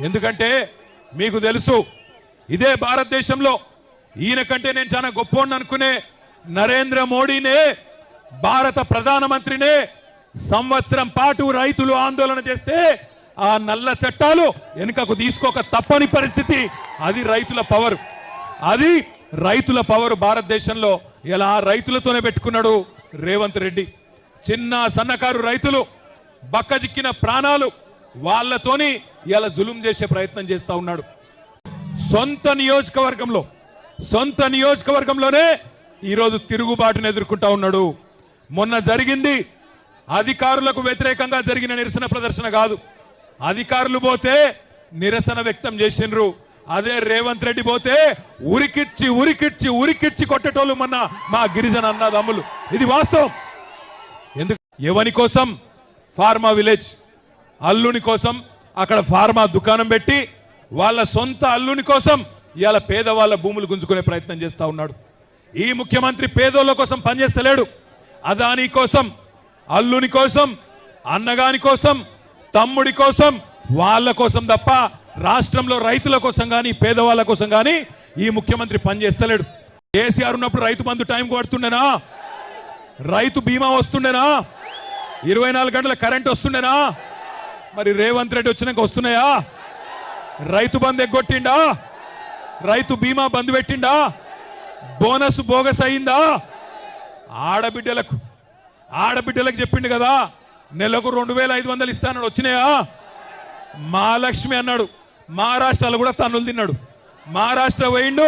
ఎందుకంటే మీకు తెలుసు ఇదే భారతదేశంలో ఈయన కంటే నేను చాలా గొప్ప అనుకునే నరేంద్ర మోడీనే భారత ప్రధానమంత్రినే సంవత్సరం పాటు రైతులు ఆందోళన చేస్తే ఆ నల్ల చట్టాలు వెనుకకు తీసుకోక తప్పని పరిస్థితి. అది రైతుల పవర్. అది రైతుల పవర్ భారతదేశంలో. ఇలా రైతులతోనే పెట్టుకున్నాడు రేవంత్ రెడ్డి. చిన్న సన్నకారు రైతులు బక్కజిక్కిన ప్రాణాలు వాళ్ళతోని ఇలా జులుం చేసే ప్రయత్నం చేస్తా ఉన్నాడు. సొంత నియోజకవర్గంలో సొంత నియోజకవర్గంలోనే ఈరోజు తిరుగుబాటును ఎదుర్కొంటా ఉన్నాడు. మొన్న జరిగింది అధికారులకు వ్యతిరేకంగా జరిగిన నిరసన ప్రదర్శన కాదు. అధికారులు పోతే నిరసన వ్యక్తం చేసిండ్రు. అదే రేవంత్ రెడ్డి పోతే ఉరికిచ్చి ఉరికిచ్చి ఉరికిచ్చి కొట్టేటోళ్ళు మొన్న మా గిరిజన అన్నదమ్ములు. ఇది వాస్తవం. ఎందుకు? ఎవని కోసం? Pharma village. అల్లుని కోసం అక్కడ ఫార్మా దుకాణం పెట్టి వాళ్ళ సొంత అల్లుని కోసం ఇవాళ పేదవాళ్ళ భూములు గుంజుకునే ప్రయత్నం చేస్తూ ఉన్నాడు. ఈ ముఖ్యమంత్రి పేదోళ్ళ కోసం పనిచేస్తలేడు. అదాని కోసం అల్లుని కోసం అన్నగాని కోసం తమ్ముడి కోసం వాళ్ళ కోసం తప్ప రాష్ట్రంలో రైతుల కోసం కానీ పేదవాళ్ళ కోసం కానీ ఈ ముఖ్యమంత్రి పనిచేస్తలేడు. కేసీఆర్ ఉన్నప్పుడు రైతు బంధు టైం పడుతుండేనా రైతు బీమా వస్తుండేనా? ఇరవై నాలుగు గంటల కరెంట్ వస్తుండేనా? మరి రేవంత్ రెడ్డి వచ్చినాక వస్తున్నాయా? రైతు బంధు ఎగ్గొట్టిండా? రైతు బీమా బంద్ పెట్టిండా? బోనస్ బోగస్ అయిందా? ఆడబిడ్డలకు ఆడబిడ్డలకు చెప్పిండు కదా నెలకు రెండు వేల ఐదు వందలు ఇస్తానని వచ్చినాయా? మహాలక్ష్మి అన్నాడు. మహారాష్ట్రలో కూడా తన్నులు తిన్నాడు. మహారాష్ట్ర పోయిండు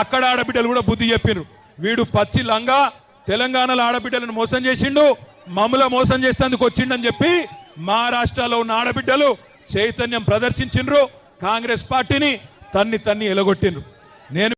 అక్కడ ఆడబిడ్డలు కూడా బుద్ధి చెప్పిండ్రు వీడు పచ్చి లంగా తెలంగాణలో ఆడబిడ్డలను మోసం చేసిండు మమ్మల మోసం చేసేందుకు వచ్చిండని చెప్పి మహారాష్ట్రలో ఉన్న ఆడబిడ్డలు చైతన్యం ప్రదర్శించిండ్రు కాంగ్రెస్ పార్టీని తన్ని తన్ని ఎలగొట్టిండ్రు నేను